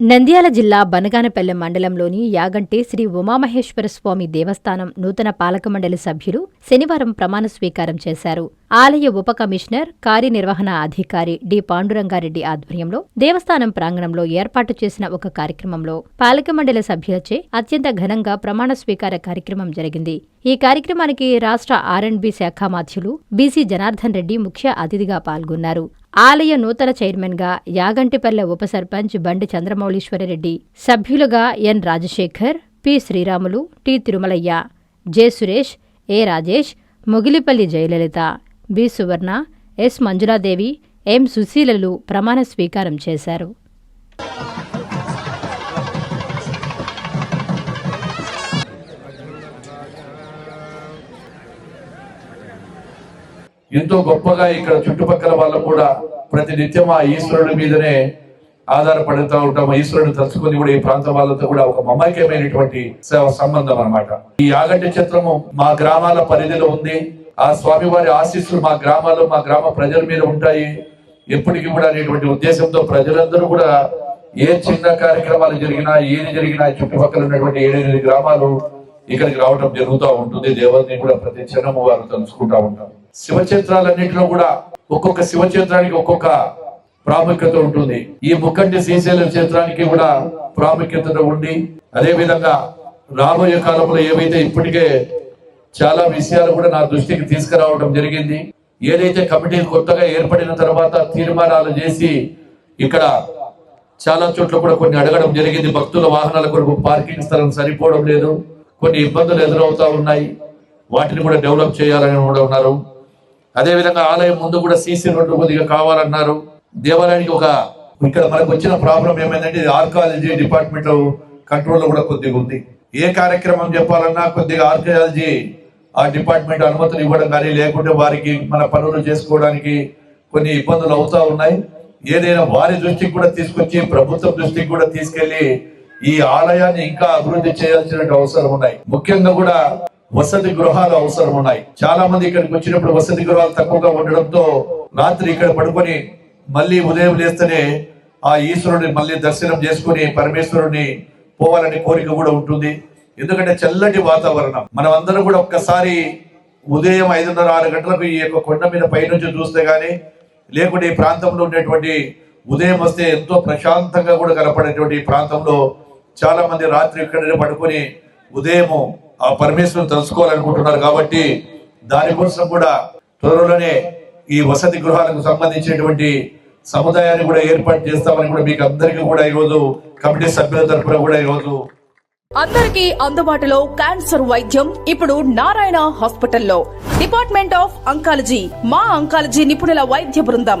నంద్యాల జిల్లా బనగానపల్లె మండలంలోని యాగంటి శ్రీ ఉమామహేశ్వర స్వామి దేవస్థానం నూతన పాలకమండలి సభ్యులు శనివారం ప్రమాణ స్వీకారం చేశారు. ఆలయ ఉప కమిషనర్ కార్యనిర్వహణ అధికారి డి. పాండురంగారెడ్డి ఆధ్వర్యంలో దేవస్థానం ప్రాంగణంలో ఏర్పాటు చేసిన ఒక కార్యక్రమంలో పాలకమండలి సభ్యులచే అత్యంత ఘనంగా ప్రమాణ స్వీకార కార్యక్రమం జరిగింది. ఈ కార్యక్రమానికి రాష్ట్ర ఆర్ఎండ్బి శాఖ మాధ్యులు బీసీ జనార్దన్ రెడ్డి ముఖ్య అతిథిగా పాల్గొన్నారు. ఆలయ నూతన చైర్మన్గా యాగంటిపల్లె ఉప సర్పంచ్ బండి చంద్రమౌళీశ్వరిరెడ్డి సభ్యులుగా N Rajasekhar P Sriramulu T Tirumalaiah J Suresh A Rajesh Mogilipalli Jayalalitha B Suvarna S Manjuladevi M సుశీలలు ప్రమాణ స్వీకారం చేశారు. ఎంతో గొప్పగా ఇక్కడ చుట్టుపక్కల వాళ్ళు కూడా ప్రతి నిత్యం ఆ ఈశ్వరుడి మీదనే ఆధారపడుతూ ఉంటాం. ఈశ్వరుడు తలుచుకుని కూడా ఈ ప్రాంతం వాళ్ళతో కూడా ఒక మమైక్యమైనటువంటి సంబంధం అన్నమాట. ఈ యాగంటి చిత్రము మా గ్రామాల పరిధిలో ఉంది. ఆ స్వామివారి ఆశీస్సులు మా గ్రామాల్లో మా గ్రామ ప్రజల మీద ఉంటాయి. ఎప్పటికీ కూడా అనేటువంటి ఉద్దేశంతో ప్రజలందరూ కూడా ఏ చిన్న కార్యక్రమాలు జరిగినా ఏది జరిగినా చుట్టుపక్కల ఉన్నటువంటి ఏడెనిమిది గ్రామాలు ఇక్కడికి రావడం జరుగుతూ ఉంటుంది. దేవుడిని కూడా ప్రతి క్షణము వారు తలుచుకుంటా ఉంటారు. శివక్షేత్రాలన్నింటిలో కూడా ఒక్కొక్క శివక్షేత్రానికి ఒక్కొక్క ప్రాముఖ్యత ఉంటుంది. ఈ ముక్కంటి శ్రీశైలం క్షేత్రానికి కూడా ప్రాముఖ్యత ఉండి అదే విధంగా రాబోయే కాలంలో ఏవైతే ఇప్పటికే చాలా విషయాలు కూడా నా దృష్టికి తీసుకురావడం జరిగింది. ఏదైతే కమిటీ కొత్తగా ఏర్పడిన తర్వాత తీర్మానాలు చేసి ఇక్కడ చాలా చోట్ల కూడా కొన్ని అడగడం జరిగింది. భక్తుల వాహనాల కొరకు పార్కింగ్ స్థలం సరిపోవడం లేదు. కొన్ని ఇబ్బందులు ఎదురవుతా ఉన్నాయి. వాటిని కూడా డెవలప్ చేయాలని కూడా ఉన్నారు. అదే విధంగా ఆలయం ముందు కూడా సీసీ రోడ్డు కొద్దిగా కావాలన్నారు. దేవాలయానికి ఒక ఇక్కడ మనకు వచ్చిన ప్రాబ్లం ఏమైందంటే ఆర్కాలజీ డిపార్ట్మెంట్ కంట్రోల్ కూడా కొద్దిగా ఉంది. ఏ కార్యక్రమం చెప్పాలన్నా కొద్దిగా ఆర్కియాలజీ ఆ డిపార్ట్మెంట్ అనుమతులు ఇవ్వడం కానీ లేకుంటే వారికి మన పనులు చేసుకోవడానికి కొన్ని ఇబ్బందులు అవుతా ఉన్నాయి. ఏదైనా వారి దృష్టికి కూడా తీసుకొచ్చి ప్రభుత్వం దృష్టికి కూడా తీసుకెళ్ళి ఈ ఆలయాన్ని ఇంకా అభివృద్ధి చేయాల్సిన అవసరం ఉన్నాయి. ముఖ్యంగా కూడా వసతి గృహాలు అవసరం ఉన్నాయి. చాలా మంది ఇక్కడికి వచ్చినప్పుడు వసతి గృహాలు తక్కువగా ఉండడంతో రాత్రి ఇక్కడ పడుకొని మళ్ళీ ఉదయం లేస్తేనే ఆ ఈశ్వరుని మళ్ళీ దర్శనం చేసుకుని పరమేశ్వరుని పోవాలనే కోరిక కూడా ఉంటుంది. ఎందుకంటే చల్లటి వాతావరణం. మనం అందరం కూడా ఒక్కసారి ఉదయం ఐదున్నర ఆరు గంటలకు ఈ యొక్క కొండ మీద పైనుంచి చూస్తే కానీ లేకుంటే ఈ ప్రాంతంలో ఉండేటువంటి ఉదయం వస్తే ఎంతో ప్రశాంతంగా కూడా కనపడేటువంటి ఈ ప్రాంతంలో చాలా మంది రాత్రి ఇక్కడనే పడుకొని ఉదయము ఆ పరమేశ్వరుని తెలుసుకోవాలనుకుంటున్నారు కాబట్టి దానికోసం కూడా త్వరలోనే ఈ వసతి గృహాలకు సంబంధించినటువంటి సముదాయాన్ని కూడా ఏర్పాటు చేస్తామని కూడా మీకు అందరికీ కూడా ఈరోజు కమిటీ సభ్యుల తరఫున కూడా ఈరోజు అందరికీ అందుబాటులో క్యాన్సర్ వైద్యం ఇప్పుడు నారాయణ హాస్పిటల్లో. డిపార్ట్మెంట్ ఆఫ్ అంకాలజీ మా అంకాలజీ నిపుణుల వైద్య బృందం.